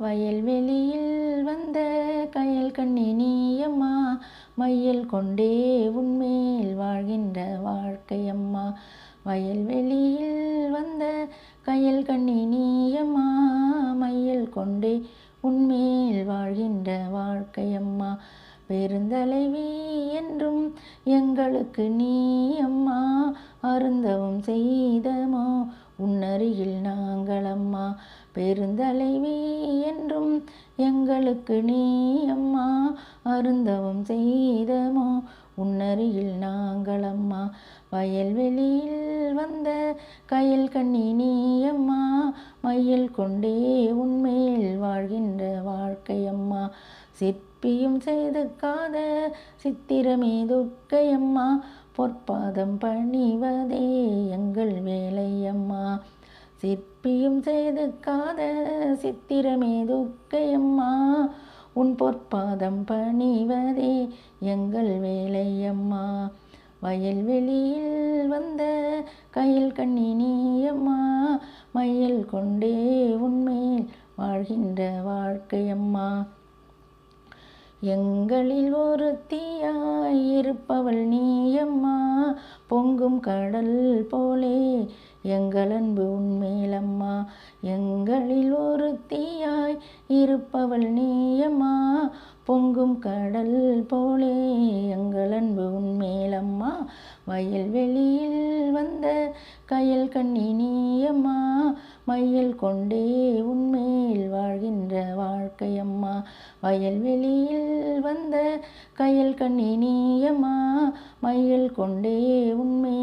வயல்வெளியில் வந்த கயல் கண்ணி நீயம்மா. மையல் கொண்டே உன்மேல் வாழ்கின்ற வாழ்க்கையம்மா. வயல்வெளியில் வந்த கயல் கண்ணி நீயம்மா. மையல் கொண்டே உன்மேல் வாழ்கின்ற வாழ்க்கையம்மா. பெருந்தலைவி என்றும் எங்களுக்கு நீ அம்மா அருந்தவும் செய்தமோ உன்னருகில் நாங்களம்மா. பெருந்தலைவி என்றும் எங்களுக்கு நீ அம்மா அருந்தவும் செய்தமோ? உன்னருகில் நாங்கள் அம்மா வயல்வெளியில் வந்த கயல் கண்ணி நீ அம்மா மையல் கொண்டே உண்மையில் வாழ்கின்ற வாழ்க்கையம்மா சிற்பியும் செய்துக்காத சித்திரமே துர்க்கையம்மா பொற்பாதம் பணிவதே சிற்பியும் செதுக்காத சித்திரமே துக்கையம்மா உன் பொற்பாதம் பணிவதே எங்கள் வேலையம்மா வயல்வெளியில் வந்த கையில் கண்ணினியம்மா நீயம்மா கொண்டே உன்மேல் வாழ்கின்ற வாழ்க்கையம்மா எங்களில் ஒரு தீயாய் இருப்பவள் நீயம்மா பொங்கும் கடல் போலே எங்கள் அன்பு உண்மையிலம்மா எங்களில் ஒரு தீயாய் இருப்பவள் நீயம்மா பொங்கும் கடல் போலே எங்கள் அன்பு உன்மேலம்மா வயல்வெளியில் வந்த கயல் கண்ணி நீயம்மா மையல் கொண்டே உண்மையில் வாழ்கின்ற வாழ்க்கையம்மா வயல்வெளியில் வந்த கயல் கண்ணி நீயம்மா மையல் கொண்டே உண்மை